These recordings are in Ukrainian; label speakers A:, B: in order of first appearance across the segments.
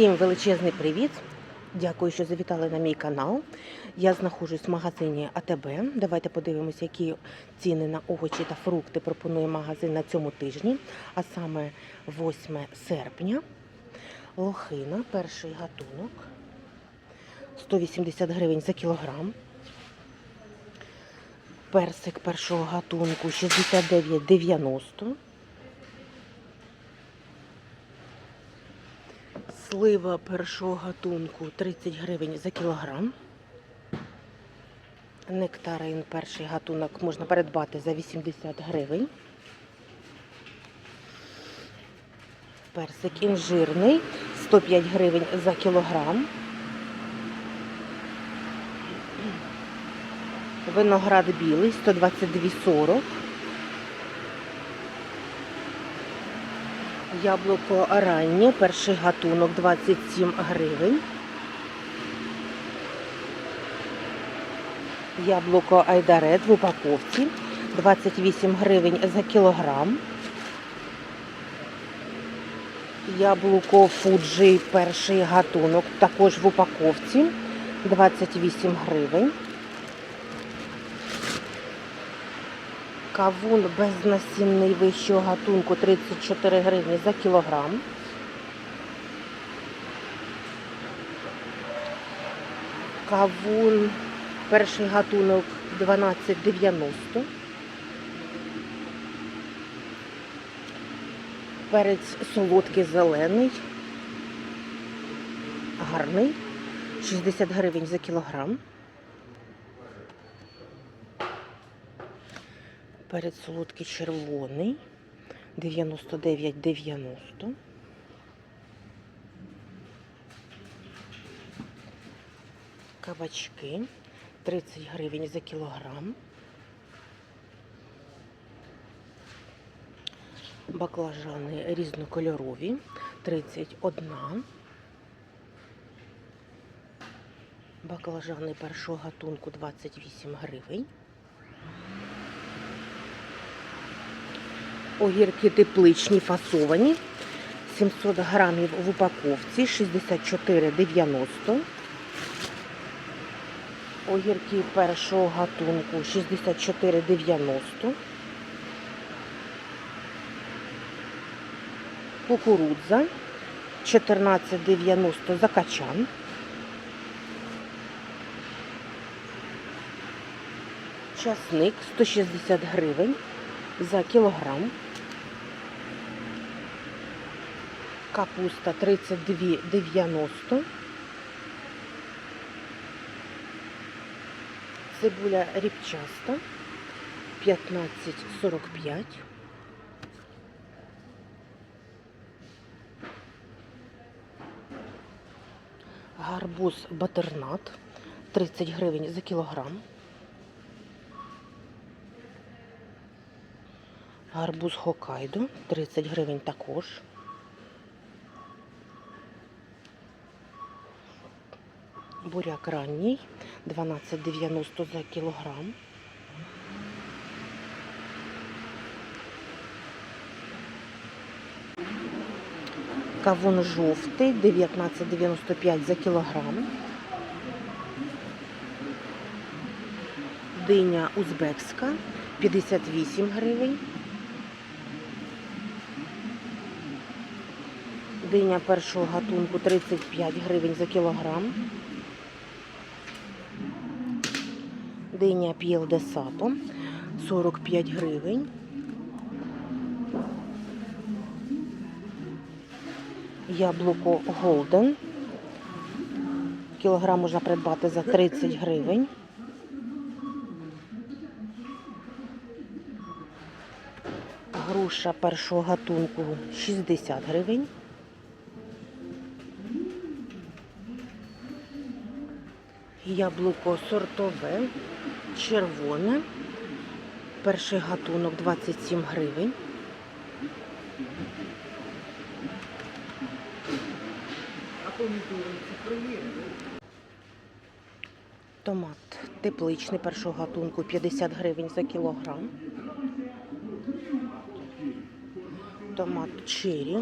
A: Всім величезний привіт! Дякую, що завітали на мій канал. Я знаходжусь в магазині АТБ. Давайте подивимося, які ціни на овочі та фрукти пропонує магазин на цьому тижні, а саме 8 серпня. Лохина, перший гатунок. 180 гривень за кілограм. Персик першого гатунку 69,90. Слива першого гатунку 30 гривень за кілограм. Нектарин перший гатунок можна передбати за 80 гривень. Персик інжирний 105 гривень за кілограм. Виноград білий 122,40. Яблуко раннє, перший гатунок 27 гривень. Яблуко Айдарет в упаковці 28 гривень за кілограм. Яблуко Фуджі перший гатунок також в упаковці 28 гривень. Кавун безнасінний вищого гатунку 34 гривні за кілограм. Кавун перший гатунок 12,90. Перець солодкий зелений. Гарний. 60 гривень за кілограм. Перець солодкий червоний 99,90. Кабачки 30 гривень за кілограм. Баклажани різнокольорові 31. Баклажани першого гатунку 28 гривень. Огірки тепличні фасовані. 700 грамів в упаковці 64,90. Огірки першого гатунку 64,90. Кукурудза 14,90 за качан. Часник 160 гривень за кілограм. Капуста 32,90. Цибуля ріпчаста 15,45. Гарбуз батернат 30 гривень за кілограм. Гарбуз Хокайдо 30 гривень також. Буряк ранній 12,90 за кілограм. Кавун жовтий 19,95 за кілограм. Диня узбекська 58 гривень. Диня першого гатунку 35 гривень за кілограм. Диня П'єл де Сато 45 гривень. Яблуко Голден. Кілограм можна придбати за 30 гривень. Груша першого гатунку 60 гривень. Яблуко сортове, червоне. Перший гатунок 27 гривень. Томат тепличний першого гатунку 50 гривень за кілограм. Томат черрі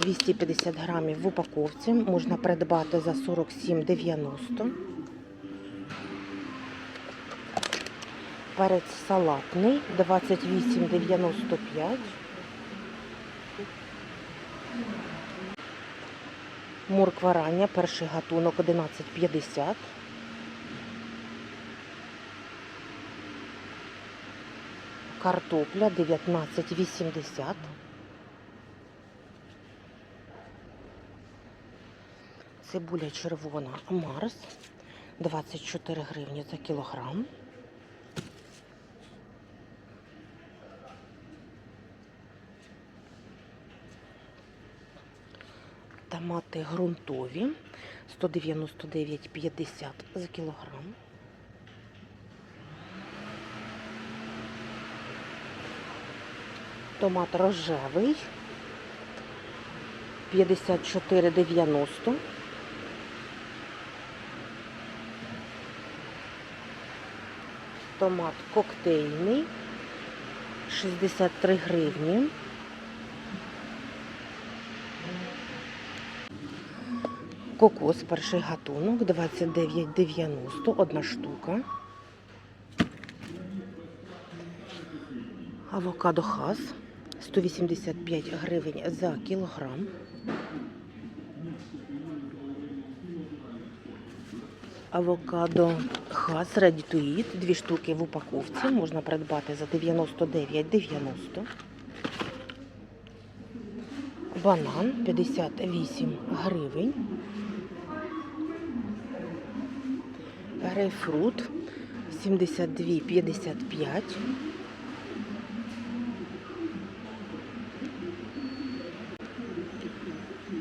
A: 250 грамів в упаковці. Можна придбати за 47,90. Перець салатний 28,95. Морква рання, перший гатунок 11,50. Картопля 19,80. Цибуля червона Марс 24 гривні за кілограм. Томати ґрунтові 199,50 за кілограм. Томат рожевий 54,90. Томат коктейльний 63 гривні. Кокос перший гатунок 29,90 одна штука. Авокадо хас 185 гривень за кілограм. Авокадо хас eat, дві штуки в упаковці, можна придбати за 99,90. Банан 58 гривень. Грейпфрут 72,55.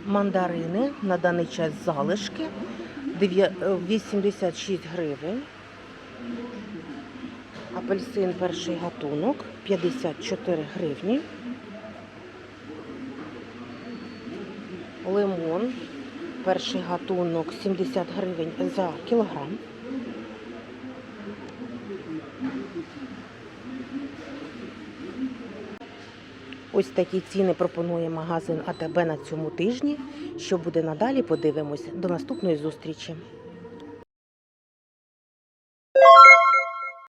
A: Мандарини на даний час залишки е, 86 гривень. Апельсин перший гатунок 54 гривні. Лимон перший гатунок 70 гривень за кілограм. Ось такі ціни пропонує магазин АТБ на цьому тижні. Що буде надалі, подивимось. До наступної зустрічі.